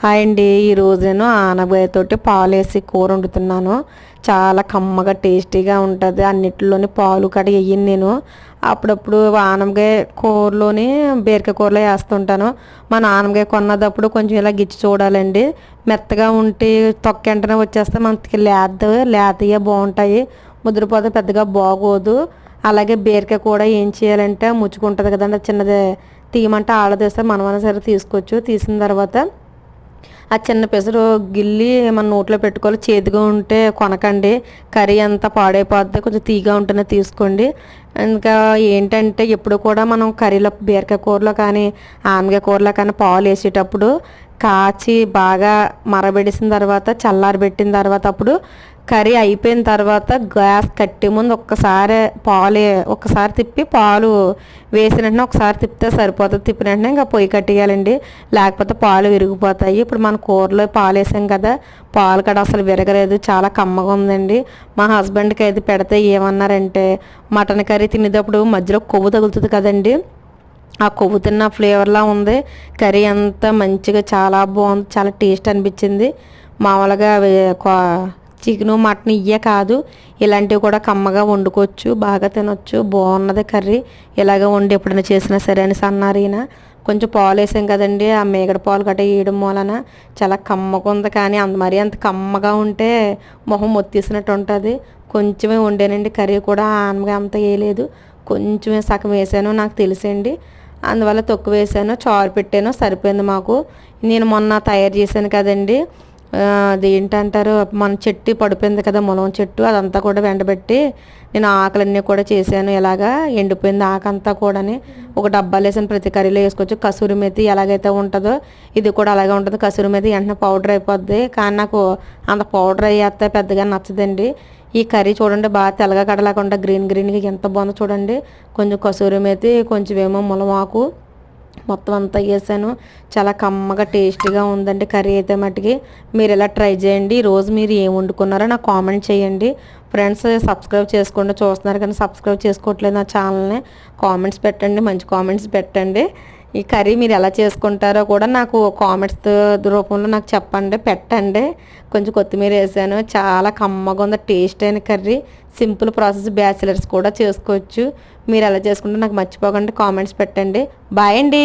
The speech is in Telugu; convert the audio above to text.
హాయ్ అండి. ఈరోజు నేను ఆనగాయతోటి పాలు వేసి కూర వండుతున్నాను. చాలా కమ్మగా టేస్టీగా ఉంటుంది. అన్నిటిలోని పాలు కడ వేయను నేను. అప్పుడప్పుడు ఆనగాయ కూరలోని బీరకాయ కూరలో వేస్తుంటాను. మా నాన్నగాయ కొన్నదప్పుడు కొంచెం ఇలా గిచ్చి చూడాలండి. మెత్తగా ఉంటే తొక్క వెంటనే వచ్చేస్తే మనకి లేత లేతయ్యే బాగుంటాయి. ముద్రపోతే పెద్దగా బాగోదు. అలాగే బీరకాయ కూడా ఏం చేయాలంటే ముచ్చుకుంటుంది కదండి. చిన్నది తీయమంటే ఆడదేస్తే మనమైనా సరే తీసుకోవచ్చు. తీసిన తర్వాత ఆ చిన్న పెసరు గిల్లి మన నోట్లో పెట్టుకోవాలి. చేతిగా ఉంటే కొనకండి. కర్రీ అంతా పాడైపోద్ది కొంచెం తీగా ఉంటేనే తీసుకోండి. ఇంకా ఏంటంటే ఎప్పుడు కూడా మనం కర్రీలో బీరకాయ కూరలో కానీ ఆమెకాయ కూరలో కానీ పాలు వేసేటప్పుడు కాచి బాగా మరబెడిసిన తర్వాత చల్లారబెట్టిన తర్వాత అప్పుడు కర్రీ అయిపోయిన తర్వాత గ్యాస్ కట్టే ముందు ఒక్కసారి పాలు ఒక్కసారి తిప్పి పాలు వేసిన వెంటనే ఒకసారి తిప్పితే సరిపోతుంది. తిప్పిన వెంటనే ఇంకా పొయ్యి కట్టేయాలండి. లేకపోతే పాలు విరిగిపోతాయి. ఇప్పుడు మన కూరలో పాలు వేసాం కదా పాలు కూడా అసలు విరగలేదు. చాలా కమ్మగా ఉందండి. మా హస్బెండ్కి అయితే పెడితే ఏమన్నారంటే మటన్ కర్రీ తినేటప్పుడు మధ్యలో కొవ్వు తగులుతుంది కదండి. ఆ కొవ్వు తిన్న ఫ్లేవర్లా ఉంది. కర్రీ అంతా మంచిగా చాలా బాగుంది. చాలా టేస్ట్ అనిపించింది. మామూలుగా చికెను మటన్ ఇయ్యే కాదు. ఇలాంటివి కూడా కమ్మగా వండుకోవచ్చు. బాగా తినొచ్చు. బాగున్నది కర్రీ. ఇలాగ వండి ఎప్పుడైనా చేసినా సరే అని అన్నారు ఈయన. కొంచెం పాలు వేసాం కదండి. ఆ మేగడ పాలు గట్ట వేయడం వలన చాలా కమ్మగా ఉంది. కానీ అంత మరీ అంత కమ్మగా ఉంటే మొహం మొత్తేసినట్టు ఉంటుంది. కొంచెమే వండానండి. కర్రీ కూడా ఆనగా అంత వేయలేదు. కొంచెమే సగం వేసాను. నాకు తెలిసండి. అందువల్ల తక్కువ వేసాను చారు పెట్టాను సరిపోయింది మాకు. నేను మొన్న తయారు చేశాను కదండి. అది ఏంటంటారు? మన చెట్టు పడిపోయింది కదా మొలం చెట్టు అదంతా కూడా వెంటబెట్టి నేను ఆకులన్నీ కూడా చేశాను. ఇలాగా ఎండిపోయింది ఆకంతా కూడాని. ఒక డబ్బాలు వేసిన ప్రతి కర్రీలో వేసుకోవచ్చు. కసూరి మెతి ఎలాగైతే ఉంటుందో ఇది కూడా అలాగే ఉంటుంది. కసూరి మెతి వెంటనే పౌడర్ అయిపోద్ది. కానీ నాకు అంత పౌడర్ అయ్యేస్తే పెద్దగా నచ్చదండి. ఈ కర్రీ చూడండి బాగా తెల్లగా కడలేకుండా గ్రీన్ గ్రీన్గా ఎంత బాగుందో చూడండి. కొంచెం కసూరి మెతి కొంచెం ఏమో ములమాకు. మొత్తం అంతా వేసాను చాలా కమ్మగా టేస్టీగా ఉందండి కర్రీ అయితే మట్టుకి మీరు ఎలా ట్రై చేయండి. రోజు మీరు ఏం వండుకున్నారో నాకు కామెంట్ చేయండి. ఫ్రెండ్స్ సబ్స్క్రైబ్ చేసుకోండి చూస్తున్నారు కానీ సబ్స్క్రైబ్ చేసుకోవట్లేదు నా ఛానల్ని. కామెంట్స్ పెట్టండి మంచి కామెంట్స్ పెట్టండి. ఈ కర్రీ మీరు ఎలా చేసుకుంటారో కూడా నాకు కామెంట్స్ రూపంలో నాకు చెప్పండి పెట్టండి. కొంచెం కొత్తిమీర వేసాను. చాలా కమ్మగా ఉంది. టేస్ట్ అయిన కర్రీ. సింపుల్ ప్రాసెస్ బ్యాచిలర్స్ కూడా చేసుకోవచ్చు. మీరు ఎలా చేసుకుంటే నాకు మర్చిపోకండి. కామెంట్స్ పెట్టండి. బాయ్ అండి.